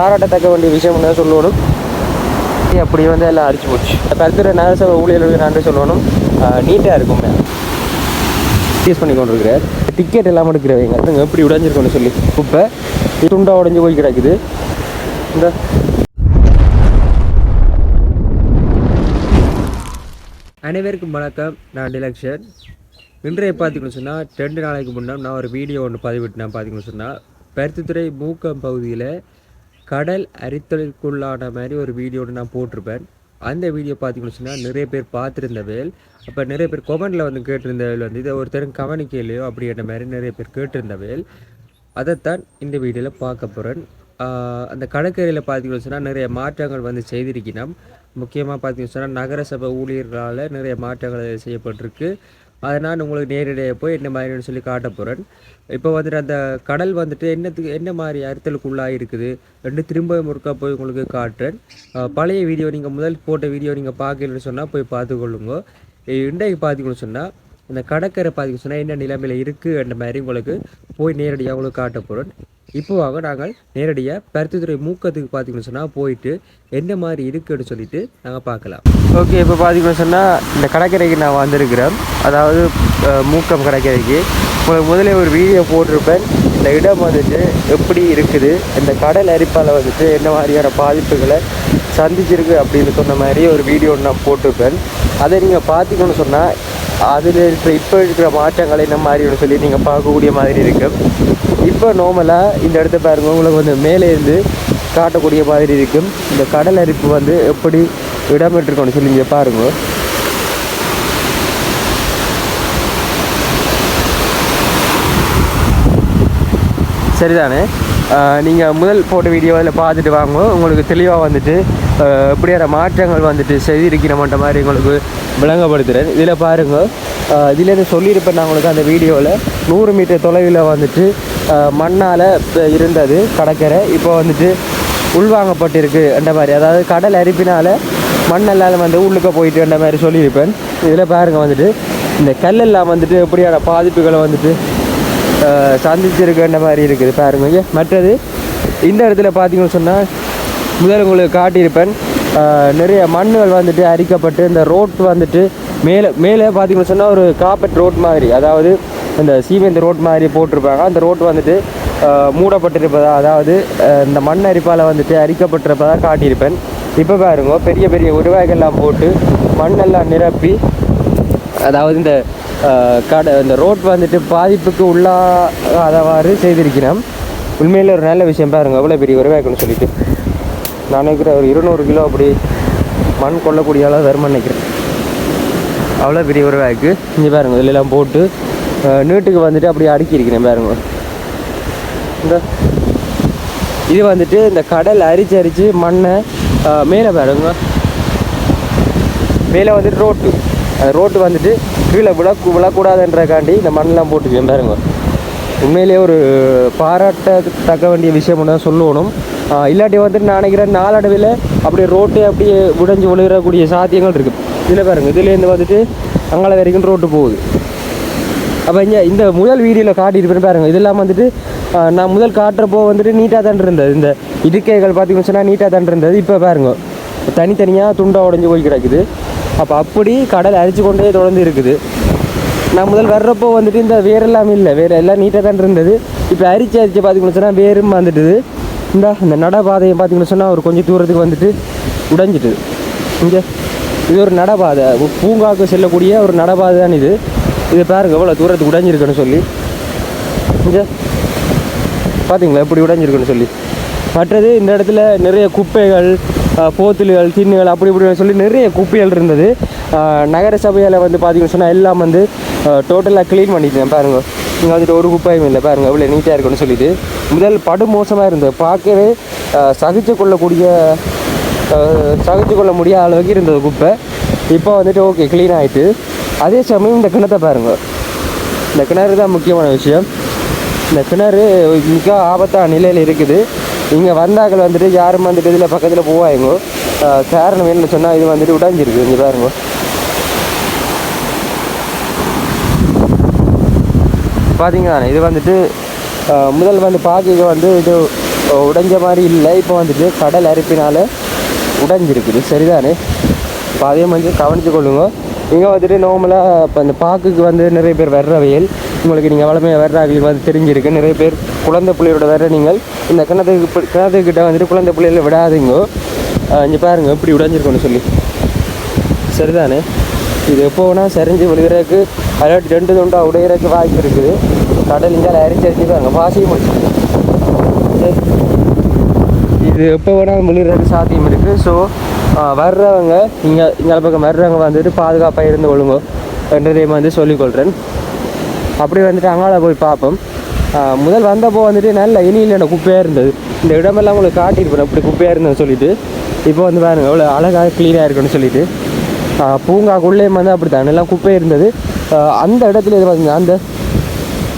பாராட்டத்தக்க வேண்டிய விஷயம் என்ன சொல்லணும். அப்படி வந்து எல்லாம் அடிச்சு போச்சு. பருத்துறை நகரசபை ஊழியர்களுக்கு நன்றி சொல்லணும். நீட்டாக இருக்கும் யூஸ் பண்ணி கொண்டு இருக்கிறார் டிக்கெட் எல்லாம் எடுக்கிறவங்க அதுங்க எப்படி உடைஞ்சிருக்கோன்னு சொல்லி. குப்பை. துண்டா உடைஞ்சு போய் கிடக்குது. இந்த. அனைவருக்கும் வணக்கம். நான் டிலக்ஷன் இன்றைய பார்த்தீங்கன்னு சொன்னால் ரெண்டு நாளைக்கு முன்னே நான் ஒரு வீடியோ ஒன்று பதிவிட்டேன் பார்த்தீங்கன்னு சொன்னால் பருத்தித்துறை மூக்கம் பகுதியில் கடல் அரித்தலுக்குள்ளான மாதிரி ஒரு வீடியோடு நான் போட்டிருப்பேன். அந்த வீடியோ பார்த்தீங்கன்னு சொன்னால் நிறைய பேர் பார்த்துருந்த வேல். அப்போ நிறைய பேர் கொமெண்டில் வந்து கேட்டிருந்த வேல் வந்து இதை ஒருத்தரும் கவனிக்கலையோ அப்படின்ற மாதிரி நிறைய பேர் கேட்டிருந்த வேல். அதைத்தான் இந்த வீடியோவில் பார்க்க போகிறேன் அந்த கடற்கரையில் பார்த்தீங்கன்னு சொன்னால் நிறைய மாற்றங்கள் வந்து செய்திருக்கணும். முக்கியமாக பார்த்தீங்கன்னு சொன்னால் நகரசபை ஊழியர்களால் நிறைய மாற்றங்கள் செய்யப்பட்டிருக்கு. அதை நான் உங்களுக்கு நேரடியாக போய் என்ன மாதிரின்னு சொல்லி காட்ட போகிறேன் இப்போ வந்துட்டு அந்த கடல் வந்துட்டு என்னத்துக்கு என்ன மாதிரி அறுத்தலுக்குள்ளாக இருக்குது ரெண்டு திரும்ப முறுக்கா போய் உங்களுக்கு காட்டுறேன். பழைய வீடியோ நீங்கள் முதல் போட்ட வீடியோ நீங்கள் பார்க்கலன்னு சொன்னால் போய் பார்த்துக்கொள்ளுங்க. இன்றைக்கு பார்த்தீங்கன்னு சொன்னால் இந்த கடற்கரை பார்த்தீங்கன்னு சொன்னால் என்ன நிலைமையில் இருக்குது மாதிரி உங்களுக்கு போய் நேரடியாக உங்களுக்கு காட்ட போகிறேன் இப்போவாக நாங்கள் நேரடியாக பருத்தித்துறை மூக்கத்துக்கு பார்த்துக்கணும் சொன்னால் போயிட்டு என்ன மாதிரி இருக்குன்னு சொல்லிட்டு நாங்கள் பார்க்கலாம். ஓகே இப்போ பார்த்தீங்கன்னு சொன்னால் இந்த கடற்கரைக்கு நான் வந்திருக்கிறேன். அதாவது மூக்கம் கடற்கரைக்கு. உங்களுக்கு முதலே ஒரு வீடியோ போட்டிருப்பேன். இந்த இடம் வந்துட்டு எப்படி இருக்குது? இந்த கடல் அரிப்பால் வந்துட்டு என்ன மாதிரியான பாதிப்புகளை சந்திச்சிருக்கு அப்படின்னு சொன்ன மாதிரி ஒரு வீடியோ நான் போட்டிருப்பேன். அதை நீங்கள் பார்த்தீங்கன்னு சொன்னால் அதில் இருக்கிற இப்போ இருக்கிற மாற்றங்கள் என்ன மாதிரின்னு சொல்லி நீங்கள் பார்க்கக்கூடிய மாதிரி இருக்கும் இப்போ நார்மலாக இந்த இடத்த பாருங்க. உங்களுக்கு வந்து மேலே இருந்து காட்டக்கூடிய மாதிரி இருக்கும் இந்த கடல் அரிப்பு வந்து எப்படி இடம்பெற்றிருக்கோன்னு சொல்லி இங்கே பாருங்க. சரிதானே? நீங்கள் முதல் போட்ட வீடியோவில் பார்த்துட்டு வாங்க. உங்களுக்கு தெளிவாக வந்துட்டு ஆஹ் எப்படியான மாற்றங்கள் வந்துட்டு செய்திருக்கிறோம்ன்ற மாதிரி உங்களுக்கு விளங்கப்படுத்துகிறேன் இதில் பாருங்கள் இதுலேருந்து சொல்லியிருப்பேன் நான் உங்களுக்கு அந்த வீடியோவில் நூறு மீட்டர் தொலைவில் வந்துட்டு மண்ணால் இருந்தது கடற்கரை. இப்போ வந்துட்டு உள்வாங்கப்பட்டிருக்கு என்ற மாதிரி. அதாவது கடல் அரிப்பினால் மண்ணெல்லாம் வந்து உள்ளுக்க போயிட்டு வந்த மாதிரி சொல்லியிருப்பேன். இதில் பாருங்கள் வந்துட்டு இந்த கல்லெல்லாம் வந்துட்டு எப்படியான பாதிப்புகளை வந்துட்டு சந்திச்சிருக்கின்ற மாதிரி இருக்குது பாருங்க. ஐயா மற்றது இந்த இடத்துல பார்த்தீங்கன்னு சொன்னால் முதல் உங்களுக்கு காட்டியிருப்பேன். நிறைய மண்ணுகள் வந்துட்டு அரிக்கப்பட்டு இந்த ரோட் வந்துட்டு மேலே மேலே பார்த்தீங்கன்னு சொன்னால் ஒரு காப்பட் ரோட் மாதிரி அதாவது இந்த சீமெண்ட் ரோட் மாதிரி போட்டிருப்பாங்க. அந்த ரோட் வந்துட்டு மூடப்பட்டிருப்பதா அதாவது இந்த மண் அரிப்பால் வந்துட்டு அரிக்கப்பட்டிருப்பதாக காட்டியிருப்பேன். இப்போ பாருங்க பெரிய பெரிய உருவாய்கள்லாம் போட்டு மண்ணெல்லாம் நிரப்பி அதாவது இந்த கடை இந்த ரோட் வந்துட்டு பாதிப்புக்கு உள்ளாகாதவாறு செய்திருக்கிறோம் உண்மையில் ஒரு நல்ல விஷயம் பாருங்க அவ்வளோ பெரிய உருவாக்கணும்னு சொல்லிட்டு. நான் நினைக்கிறேன் ஒரு இருநூறு கிலோ அப்படி மண் கொள்ளக்கூடிய அளவு வருமானம் நினைக்கிறேன். அவ்வளோ பெரிய உருவாக்கு இங்கே பாருங்க இதெல்லாம் போட்டு நீட்டுக்கு வந்துட்டு அப்படியே அடுக்கி இருக்கிறேன் பாருங்க. இந்த இது வந்துட்டு இந்த கடல் அரிச்சு அரிச்சு மண்ணை மேலே பாருங்க. மேலே வந்துட்டு ரோட்டு. அந்த ரோட்டு வந்துட்டு கீழே விழ விழக்கூடாதுன்றக்காண்டி இந்த மண்ணெலாம் போட்டுக்கேன் பாருங்க. உண்மையிலேயே ஒரு பாராட்டத்தக்க வேண்டிய விஷயம் தான் சொல்லணும். இல்லாட்டி வந்துட்டு நான் நினைக்கிறேன் நாளடைவில் அப்படியே ரோட்டு அப்படியே உடைஞ்சு விழுகிறக்கூடிய சாத்தியங்கள் இருக்குது இதில் பாருங்கள் இதுலேருந்து வந்துட்டு அங்கால வரைக்கும் ரோட்டு போகுது. அப்போ இங்கே இந்த முதல் வீடியோவில் காட்டியிருப்பேன் பாருங்க. இதெல்லாம் வந்துட்டு நான் முதல் காட்டுறப்போ வந்துட்டு நீட்டாக தான் இருந்தது. இந்த இடுக்கைகள் பார்த்திங்கன்னு சொன்னால் நீட்டாக தான் இருந்தது. இப்போ பாருங்க. தனித்தனியாக துண்டாக உடைஞ்சு போய் கிடக்குது. அப்போ அப்படி கடல் அரிச்சு கொண்டே தொடர்ந்து இருக்குது. நான் முதல் வர்றப்போ வந்துட்டு இந்த வேரெல்லாம் இல்லை. வேறு எல்லாம் நீட்டாக தான் இருந்தது. இப்போ அரிச்சு அரிச்சு பார்த்திங்கன்னு சொன்னால் வேரும் வந்துட்டுது இந்த இந்த நடைபாதையை பார்த்திங்கன்னு சொன்னால் ஒரு கொஞ்சம் தூரத்துக்கு வந்துட்டு உடைஞ்சிட்டு இங்கே இது ஒரு நடைபாதை. பூங்காவுக்கு செல்லக்கூடிய ஒரு நடைபாதை தான் இது. இது பாருங்க எவ்வளோ தூரத்துக்கு உடைஞ்சிருக்குன்னு சொல்லி. இங்கே பார்த்தீங்களா எப்படி உடைஞ்சிருக்குன்னு சொல்லி. மற்றது இந்த இடத்துல நிறைய குப்பைகள் போத்துல்கள் போத்தல்கள் தின்னுகள் அப்படி இப்படின்னு சொல்லி நிறைய குப்பைகள் இருந்தது. நகர சபையில் வந்து பார்த்தீங்கன்னு சொன்னால் எல்லாம் வந்து டோட்டலாக க்ளீன் பண்ணிட்டேன். பாருங்கள் இங்கே வந்துட்டு ஒரு குப்பையும் இல்லை. பாருங்க இவ்வளோ நீட்டாக இருக்குன்னு சொல்லிட்டு. முதல் படு மோசமாக இருந்தது. பார்க்கவே சகிச்சு கொள்ளக்கூடிய சகிச்சு கொள்ள முடியாத அளவுக்கு இருந்தது குப்பை. இப்போ வந்துட்டு ஓகே க்ளீன் ஆகிட்டு அதே சமயம் இந்த கிணத்தை பாருங்கள் இந்த கிணறு தான் முக்கியமான விஷயம். இந்த கிணறு மிக ஆபத்தான நிலையில் இருக்குது. இங்கே வந்தாக்கள் வந்துட்டு யாரும் வந்துட்டு இதில் பக்கத்தில் போவாங்க ஆஹ் காரணம் சொன்னால் இது வந்துட்டு உடைஞ்சிருக்கு. இங்கே பாருங்க. பார்த்தீங்கன்னா இது வந்துட்டு முதல் வந்து பாக்கிக்கு வந்து இது உடைஞ்ச மாதிரி இல்லை. இப்போ வந்துட்டு கடல் அரிப்பினால் உடைஞ்சிருக்குது. சரிதானே? இப்போ அதே மாதிரி கவனித்து கொள்ளுங்க. இங்கே வந்துட்டு நார்மலாக இப்போ இந்த பாக்குக்கு வந்து நிறைய பேர் வர்ற வயல் உங்களுக்கு நீங்கள் வளமையாக வர்றாங்களுக்கு வந்து தெரிஞ்சிருக்கு. நிறைய பேர் குழந்தை பிள்ளையோட வர்ற நீங்கள் இந்த கிணத்துக்கு கிணத்துக்கிட்ட வந்துட்டு குழந்தை பிள்ளைகளை விடாதீங்க. இங்கே பாருங்கள் இப்படி உடைஞ்சிருக்கோன்னு சொல்லி. சரிதானே? இது எப்போ வேணால் சரிஞ்சு விழுகிறதுக்கு அலர்ட் ரெண்டு தொண்டா உடையிறதுக்கு வாய்ப்பு இருக்குது. கடல் இங்கே அரிச்சு அரிச்சு அங்கே பாசியும் முடிச்சு இது எப்போ வேணாலும் விழுகிறதுக்கு சாத்தியம் இருக்குது ஸோ வர்றவங்க இங்கே இங்கே பக்கம் வர்றவங்க வந்துட்டு பாதுகாப்பாக இருந்து கொள்ளுங்க. என்றதையும் வந்து சொல்லிக்கொள்கிறேன் அப்படி வந்துட்டு அங்கால போய் பார்ப்போம். முதல் வந்தப்போ வந்துட்டு நல்ல இனியில் என்ன குப்பையாக இருந்தது. இந்த இடமெல்லாம் உங்களுக்கு காட்டியிருப்பேன். அப்படி குப்பையாக இருந்ததுன்னு சொல்லிட்டு. இப்போ வந்து பாருங்க எவ்வளோ அழகாக க்ளீனாக இருக்குன்னு சொல்லிட்டு. ஆஹ் பூங்காக்குள்ளேயும் வந்து அப்படி தான் எல்லாம் குப்பை இருந்தது. அந்த இடத்துல இது பார்த்தீங்க அந்த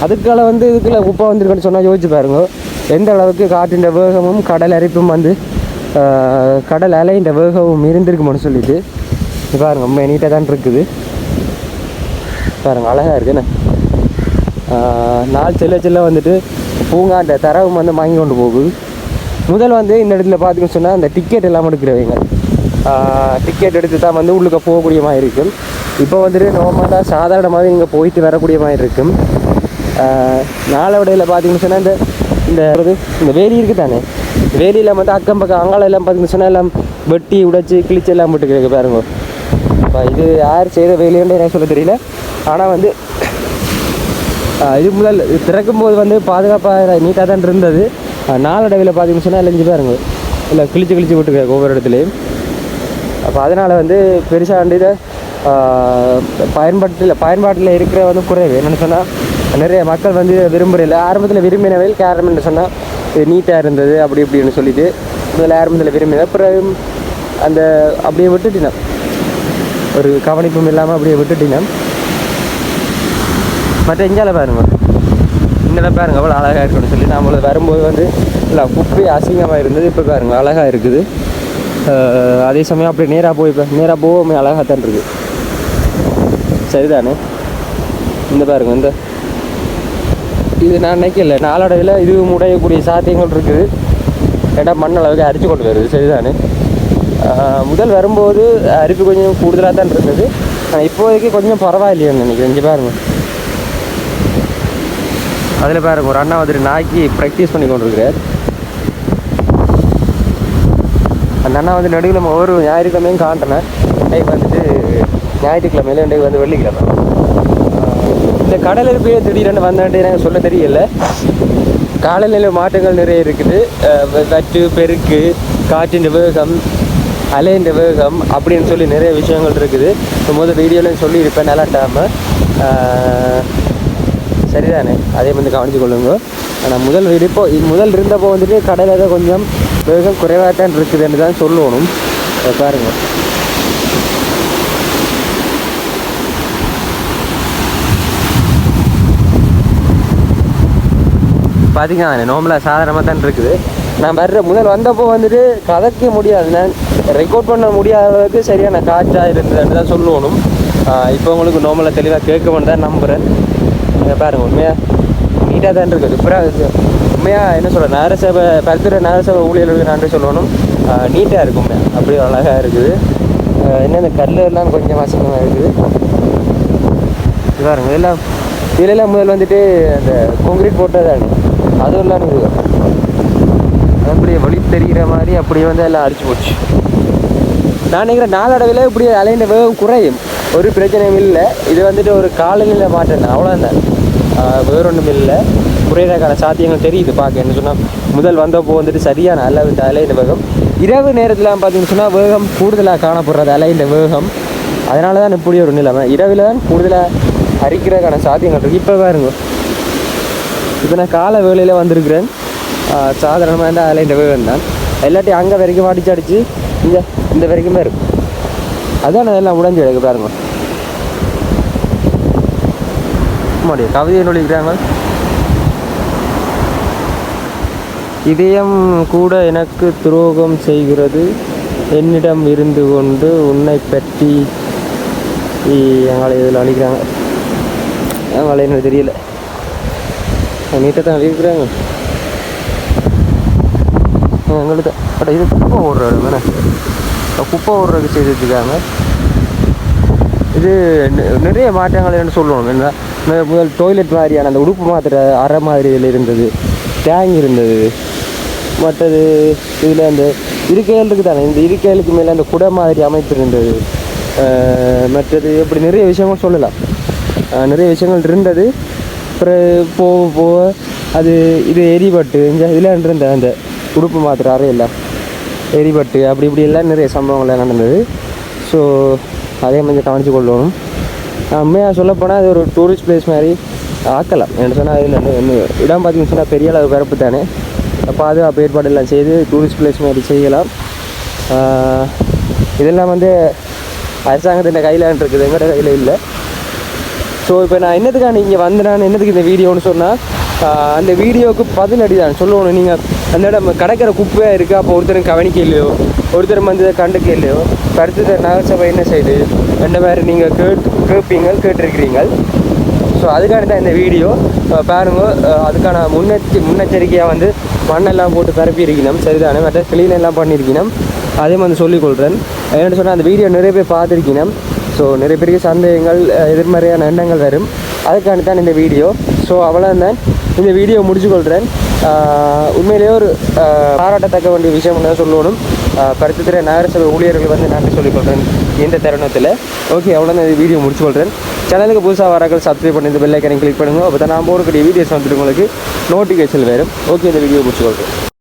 அதுக்கால வந்து இதுக்குள்ள குப்பை வந்திருக்குன்னு சொன்னால் யோசிச்சு பாருங்க. எந்த அளவுக்கு காற்றின் வேகமும் கடல் அரிப்பும் வந்து கடல் அலையின் வேகமும் இருந்திருக்குமோன்னு சொல்லிட்டு. பாருங்க ரொம்ப நீட்டாக தான் இருக்குது. பாருங்க அழகாக இருக்குண்ணே நாள் செல்ல செல்ல வந்துட்டு பூங்காண்ட தரவும் வந்து வாங்கி கொண்டு போகுது. முதல் வந்து இந்த இடத்துல பார்த்துக்கன்னு சொன்னால் அந்த டிக்கெட் எல்லாம் எடுக்கிறவங்க. டிக்கெட் எடுத்து தான் வந்து உள்ளுக்க போகக்கூடிய மாதிரி இருக்கும். இப்போ வந்துட்டு நார்மலாக சாதாரணமாக இங்கே போயிட்டு வரக்கூடிய மாதிரி இருக்கும். ஆஹ் பார்த்தீங்கன்னு சொன்னால் இந்த இந்த இந்த வேலி இருக்குது தானே வேலியில் வந்து அக்கம் பக்கம் அங்காளம் எல்லாம் பார்த்தீங்கன்னு சொன்னால் எல்லாம் வெட்டி உடைச்சி கிழிச்சு எல்லாம் போட்டு பாருங்க. இப்போ இது யார் செய்த வேலைன்னு எனக்கு சொல்ல தெரியல. ஆனால் வந்து இது முதல் திறக்கும் போது வந்து பாதுகாப்பாக நீட்டாக தான் இருந்தது. நாளடைவில் பார்த்தீங்கன்னு சொன்னால் எல்லாம் பாருங்க. இல்லை கிழிச்சு கிழிச்சு விட்டுருக்காங்க ஒவ்வொரு இடத்துலையும். அப்போ அதனால் வந்து பெருசாக வந்து இதை பயன்பாட்டில் பயன்பாட்டில் இருக்கிற வந்து குறைவு. என்னென்னு சொன்னால் நிறைய மக்கள் வந்து விரும்புகிறதில்ல ஆரம்பத்தில் விரும்பினவையில் காரணம் என்ன சொன்னால் இது நீட்டாக இருந்தது அப்படி இப்படின்னு சொல்லிட்டு முதல்ல ஆரம்பத்தில் விரும்பின அப்புறம் அந்த அப்படியே விட்டுட்டினேன் ஒரு கவனிப்பும் இல்லாமல் அப்படியே விட்டுட்டினேன் மற்ற எங்கால பாருங்க. இங்கெல்லாம் பாருங்க அவ்வளோ அழகாக இருக்குன்னு சொல்லி நம்மள வரும்போது வந்து இல்லை குப்பை அசிங்கமாக இருந்தது இப்போ பாருங்க அழகாக இருக்குது. அதே சமயம் அப்படி நேராக போய் நேராக போகாமல் அழகாக தான் இருக்குது. சரிதானே? இந்த பாருங்க இந்த. இது நான் நினைக்கல நாளடைவில் இதுவும் உடையக்கூடிய சாத்தியங்கள் இருக்குது. ஏன்னா மண் அளவுக்கு அரிச்சு கொண்டு வருது சரிதானே? முதல் வரும்போது அரிப்பு கொஞ்சம் கூடுதலாக தான் இருந்தது. ஆனால் இப்போதைக்கு கொஞ்சம் பரவாயில்லையே நினைக்கிறேன் இங்கே பாருங்க. அதில் பாருங்க ஒரு அண்ணா வந்துட்டு நாய்க்கு ப்ராக்டிஸ் பண்ணி கொண்டிருக்கிறார். அந்த அண்ணா வந்து நடுவில் ஒவ்வொரு ஞாயிற்றுக்கிழமையும் காட்டினேன் இன்றைக்கு வந்துட்டு ஞாயிற்றுக்கிழமையில இன்றைக்கு வந்து வெள்ளிக்கிழமை. இந்த கடல் இருப்பே திடீரென்னு வந்தான்ட்டு எனக்கு சொல்ல தெரியல. காலநிலை மாற்றங்கள் நிறைய இருக்குது. அஹ் வற்று பெருக்கு காற்றின் வேகம் அலையின் வேகம் அப்படின்னு சொல்லி நிறைய விஷயங்கள் இருக்குது. இப்போ முதல் வீடியோலையும் சொல்லியிருப்பேன் நல்லாட்டாமல் சரிதானே? அதே வந்து கவனித்து கொள்ளுங்க. ஆனால் முதல் இப்போ முதல் இருந்தப்போ வந்துட்டு கடையில் தான் கொஞ்சம் வேகம் குறைவாக தான் இருக்குதுன்னு தான் சொல்லணும். அதை பாருங்க. பார்த்தீங்கன்னா நோம்பலாக சாதாரணமாக தான் இருக்குது. நான் வர்ற முதல் வந்தப்போ வந்துட்டு கதைக்க முடியாது. நான் ரெக்கார்ட் பண்ண முடியாத அளவுக்கு சரியான காற்றாக இருந்ததுன்னு தான் சொல்லணும். இப்போ உங்களுக்கு நோம்பலாக தெளிவாக கேட்கணும்னு தான் நம்புகிறேன் இங்க பாருங்கள் உண்மையாக நீட்டாக தான் இருக்குது இப்போ உண்மையாக என்ன சொல்ற நகரசபை பருத்துறை நகரசபை ஊழியர்களுக்கு நன்றி சொல்லணும். நீட்டாக இருக்கும் அப்படி அழகாக இருக்குது. என்ன இந்த கல் எல்லாம் கொஞ்சம் அசிங்கமாக இருக்குது. இது பாருங்க இதெல்லாம் இதிலெல்லாம் முதல் வந்துட்டு அந்த கான்கிரீட் போட்டதானே அதுவும் இல்லாமல் இருக்குது அப்படியே வழி தெரிகிற மாதிரி அப்படியே வந்து எல்லாம் அடிச்சு போச்சு. நான் நினைக்கிறேன் நாளடைவில் இப்படி அலைந்த வேகம் குறையும். ஒரு பிரச்சனையும் இல்லை. இது வந்துட்டு ஒரு காலநிலை மாற்றம் தான் அவ்வளோதான் வேற ஒன்றும் இல்லை. குறையிறதுக்கான சாத்தியங்கள் தெரியுது பார்க்க என்ன சொன்னால் முதல் வந்தப்போ வந்துட்டு சரியான அளவு இந்த வேகம். இரவு நேரத்தில் பார்த்தீங்கன்னு சொன்னால் வேகம் கூடுதலாக காணப்படுறது அலை இந்த வேகம். அதனால தான் இப்படி ஒரு நிலைமை. இரவில் தான் கூடுதலாக அரிக்கிறதுக்கான சாத்தியங்கள் இருக்குது இப்போ பாருங்க. இப்போ நான் கால வேலையில் வந்திருக்கிறேன். சாதாரணமாக இருந்தால் அலை இந்த வேகம் தான் எல்லாத்தையும் அங்கே வரைக்கும் அடிச்சு அடிச்சு இந்த இந்த வரைக்குமே இருக்கும். அதான் அதெல்லாம் எல்லாம் உடஞ்சி கிடக்கு பாருங்க. மாடிய கவிதையை நொழிக்கிறாங்க. இதயம் கூட எனக்கு துரோகம் செய்கிறது. என்னிடம் இருந்து கொண்டு உன்னை பற்றி எங்களை இதில் அழிக்கிறாங்க. எங்களை எனக்கு தெரியல. நீட்டை தான் அழிக்கிறாங்க எங்களுக்கு பட் இது ஒரு ஓடுற இடம் தானே? குப்பை விடுறதுக்கு செய்து வச்சுருக்காங்க இது நிறைய மாற்றங்கள் என்ன சொல்லணும். என்ன முதல் டாய்லெட் மாதிரியான அந்த உடுப்பு மாத்திர அரை மாதிரி இதில் இருந்தது டேங் இருந்தது. மற்றது இதில் அந்த இருக்கைகளுக்கு தானே இந்த இருக்கைகளுக்கு மேலே அந்த குடை மாதிரி அமைப்பு இருந்தது. மற்றது இப்படி நிறைய விஷயங்கள் சொல்லலாம். நிறைய விஷயங்கள் இருந்தது. அப்புறம் போக போக அது இது எரிபட்டு இங்கே இதில் இருந்த அந்த உடுப்பு மாத்திர அறையெல்லாம் எரிபட்டு அப்படி இப்படி எல்லாம் நிறைய சம்பவங்கள்லாம் நடந்தது. ஸோ அதே மாதிரி கவனித்து கொள்ளணும் உண்மையாக சொல்லப்போனால் அது ஒரு டூரிஸ்ட் பிளேஸ் மாதிரி ஆக்கலாம். என்ன சொன்னால் இதில் இடம் பார்த்தீங்கன்னு சொன்னால் பெரிய அளவு பிறப்பு தானே. பாதுகாப்பு ஏற்பாடு எல்லாம் செய்து டூரிஸ்ட் பிளேஸ் மாதிரி செய்யலாம். இதெல்லாம் வந்து அரசாங்கத்தின் கையில் இருக்குது எங்கள்கிட்ட கையில் இல்லை. ஸோ இப்போ நான் என்னத்துக்காக நீங்கள் வந்து நான் என்னத்துக்கு இந்த வீடியோன்னு சொன்னால் அந்த வீடியோவுக்கு பதிலடி தான் சொல்லணும் நீங்கள் அந்த இடம் கிடைக்கிற குப்பையாக இருக்குது அப்போ ஒருத்தரும் கவனிக்க இல்லையோ ஒருத்தர் வந்து இதை கண்டுக்க இல்லையோ அடுத்தது நகரசபை என்ன செய்யுது என்ன மாதிரி நீங்கள் கேட் கேட்பீங்க கேட்டிருக்கிறீங்க ஸோ அதுக்கான தான் இந்த வீடியோ. அஹ் பாருங்க அதுக்கான முன்னெச்ச முன்னெச்சரிக்கையாக வந்து மண்ணெல்லாம் போட்டு பரப்பி இருக்கணும். சரிதானே? மற்ற கிளீன் எல்லாம் பண்ணியிருக்கணும். அதே மாதிரி சொல்லிக்கொள்கிறேன் என்னென்னு சொன்னால் அந்த வீடியோ நிறைய பேர் பார்த்துருக்கணும். ஸோ நிறைய பேருக்கு சந்தேகங்கள் எதிர்மறையான எண்ணங்கள் வரும். அதுக்காண்டி தான் இந்த வீடியோ. ஸோ அவ்வளோதான் இந்த வீடியோ முடிச்சுக்கொள்கிறேன் உண்மையிலேயே ஒரு பாராட்டத்தக்க வேண்டிய விஷயம் தான் சொல்லணும். ஆஹ் பருத்தித்துறை நகரசபை ஊழியர்கள் வந்து நன்றி சொல்லிக்கொள்கிறேன் இந்த தருணத்தில். ஓகே அவ்வளோதான் இந்த வீடியோ முடிச்சுக்கொள்கிறேன் சேனலுக்கு புதுசாக வராக்கள் சப்ஸ்கிரைப் பண்ணி இந்த பெல்லைக்கனை கிளிக் பண்ணுங்கள் அப்போ தான் நான் போகக்கூடிய வீடியோஸ் வந்துட்டு உங்களுக்கு. நோட்டிஃபிகேஷன் வரும். ஓகே இந்த வீடியோ முடிச்சுக்கொள்கிறேன்